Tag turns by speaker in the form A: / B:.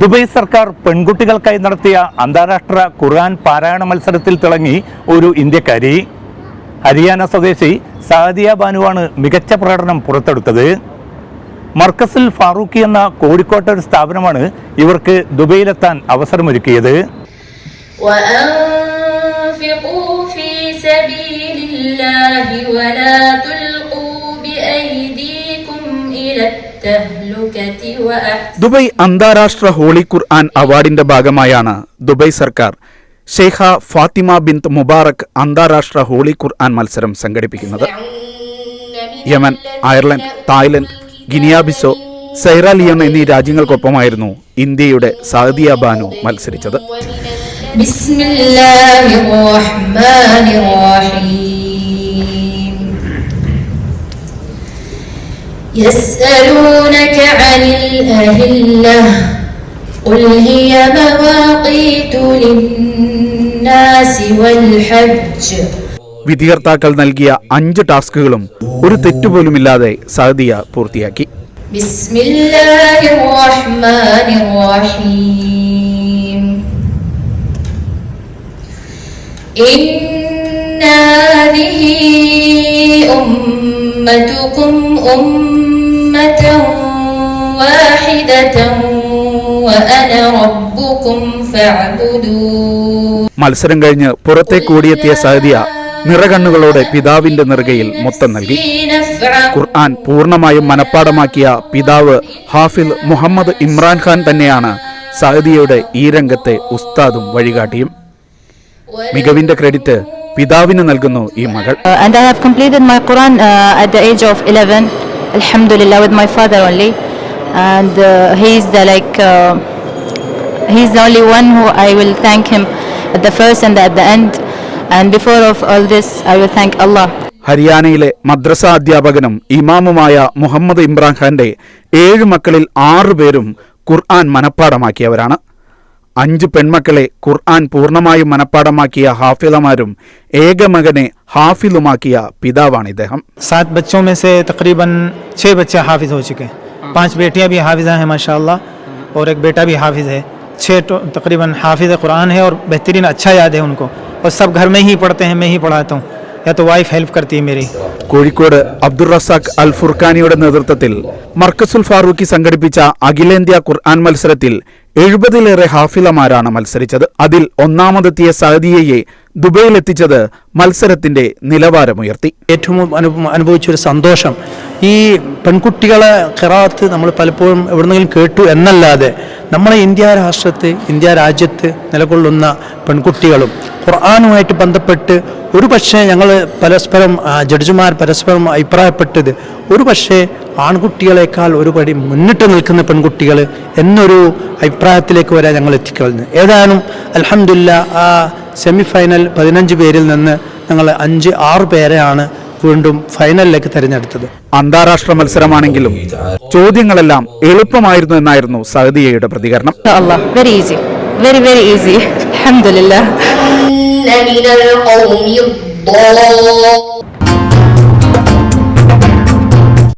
A: Dubai സർക്കാർ പെൺകുട്ടികൾക്കായി നടത്തിയ അന്താരാഷ്ട്ര ഖുർആൻ പാരായണ മത്സരത്തിൽ തിളങ്ങി ഒരു ഇന്ത്യക്കാരി. ഹരിയാന സ്വദേശി സാദിയ ബാനുവാണ് മികച്ച പ്രകടനം പുറത്തെടുത്തത്. മർക്കസിൽ ഫാറൂഖി എന്ന കോഴിക്കോട്ടെ ഒരു സ്ഥാപനമാണ് ഇവർക്ക് ദുബൈയിലെത്താൻ അവസരമൊരുക്കിയത്.
B: ولا
C: ദുബൈ അന്താരാഷ്ട്ര ഹോളി ഖുർആൻ അവാർഡിന്റെ ഭാഗമായാണ് ദുബൈ സർക്കാർ ഷെയ്ഖ ഫാത്തിമ ബിന്ത് മുബാറക് അന്താരാഷ്ട്ര ഹോളി ഖുർആൻ മത്സരം സംഘടിപ്പിക്കുന്നത്. Yemen Ireland Thailand Guinea Bissau Sierra Leone എന്നീ രാജ്യങ്ങൾക്കൊപ്പമായിരുന്നു ഇന്ത്യയുടെ സാദിയ ബാനു മത്സരിച്ചത്.
B: ബിസ്മില്ലാഹിർ റഹ്മാനിർ റഹീം. يسألونك عن الأهلة قل هي مواقيت للناس والحج
C: വിധികർത്താക്കൾ നൽകിയ അഞ്ച് ടാസ്കുകളും ഒരു തെറ്റുപോലുമില്ലാതെ സാദിയ പൂർത്തിയാക്കി
B: بسم الله الرحمن الرحيم إن هذه أمتكم أمة واحدة وأنا ربكم فاعبدون
C: മത്സരം കഴിഞ്ഞ് പുറത്തേക്ക് ഓടിയെത്തിയ സാദിയ നിറകണ്ണുകളോടെ പിതാവിന്റെ നെറുകയിൽ മൊത്തം നൽകി
B: نفعا
C: ഖുർആൻ പൂർണ്ണമായും മനഃപ്പാടമാക്കിയ പിതാവ് ഹാഫിൽ മുഹമ്മദ് ഇമ്രാൻഖാൻ തന്നെയാണ് സഹദിയയുടെ ഈ രംഗത്തെ ഉസ്താദും വഴികാട്ടിയും മികവിന്റെ ക്രെഡിറ്റ് പിതാവിന് നൽകുന്നു ഈ മകൾ. ഹരിയാനയിലെ മദ്രസ അധ്യാപകനും ഇമാമുമായ മുഹമ്മദ് ഇമ്രാൻ ഖാന്റെ ഏഴ് മക്കളിൽ ആറുപേരും ഖുർആൻ മനഃപ്പാടമാക്കിയവരാണ് അഞ്ച് പെൺമക്കളെ ഖുർആൻ പൂർണ്ണമായും മനഃപ്പാടമാക്കിയ ഹാഫിളമാരും ഏക മകനെ ഹാഫിലുമാക്കിയ പിതാവാണ് ഇദ്ദേഹം
D: सात बच्चों में से तकरीबन छः बच्चे हाफिज हो चुके हैं पांच बेटियां भी हाफिजा हैं माशाल्लाह और एक बेटा भी हाफिज है छः तो तकरीबन हाफिज कुरान है और बेहतरीन अच्छा याद है उनको और सब घर में ही पढ़ते हैं मैं ही पढ़ाता हूँ या तो वाइफ हेल्प करती है मेरी
C: കോഴിക്കോട് അബ്ദുൾ റസാഖ് അൽ ഫുർഖാനിയുടെ നേതൃത്വത്തിൽ മർക്കസുൽ ഫാറൂഖി സംഘടിപ്പിച്ച അഖിലേന്ത്യാ ഖുർആൻ മത്സരത്തിൽ എഴുപതിലേറെ ഹാഫിലമാരാണ് മത്സരിച്ചത്. അതിൽ ഒന്നാമതെത്തിയ സഹദിയയെ ദുബൈയിലെത്തിച്ചത് മത്സരത്തിന്റെ നിലവാരമുയർത്തി.
E: ഏറ്റവും അനുഭവിച്ച ഒരു സന്തോഷം. ഈ പെൺകുട്ടികളെ ഖിറാത്ത് നമ്മൾ പലപ്പോഴും എവിടെന്നെങ്കിലും കേട്ടു എന്നല്ലാതെ നമ്മളെ ഇന്ത്യ രാഷ്ട്രത്ത് ഇന്ത്യ രാജ്യത്ത് നിലകൊള്ളുന്ന പെൺകുട്ടികളും ഖുർആാനുമായിട്ട് ബന്ധപ്പെട്ട് ഒരു പക്ഷേ ഞങ്ങൾ പരസ്പരം ജഡ്ജിമാർ പരസ്പരം അഭിപ്രായപ്പെട്ടത് ഒരു പക്ഷേ ആൺകുട്ടികളെക്കാൾ ഒരുപടി മുന്നിട്ട് നിൽക്കുന്ന പെൺകുട്ടികൾ എന്നൊരു അഭിപ്രായത്തിലേക്ക് വരെ ഞങ്ങൾ എത്തിക്കളഞ്ഞു ഏതായാലും അലഹമില്ല ആ സെമി ഫൈനൽ പതിനഞ്ച് പേരിൽ നിന്ന് ഞങ്ങൾ അഞ്ച് ആറ് പേരെയാണ് വീണ്ടും ഫൈനലിലേക്ക് തിരഞ്ഞെടുത്തത്.
C: അന്താരാഷ്ട്ര മത്സരമാണെങ്കിലും ചോദ്യങ്ങളെല്ലാം എളുപ്പമായിരുന്നു എന്നായിരുന്നു സഹദിയയുടെ പ്രതികരണം.
F: Very easy very very easy easy.
B: من القوم الضالين.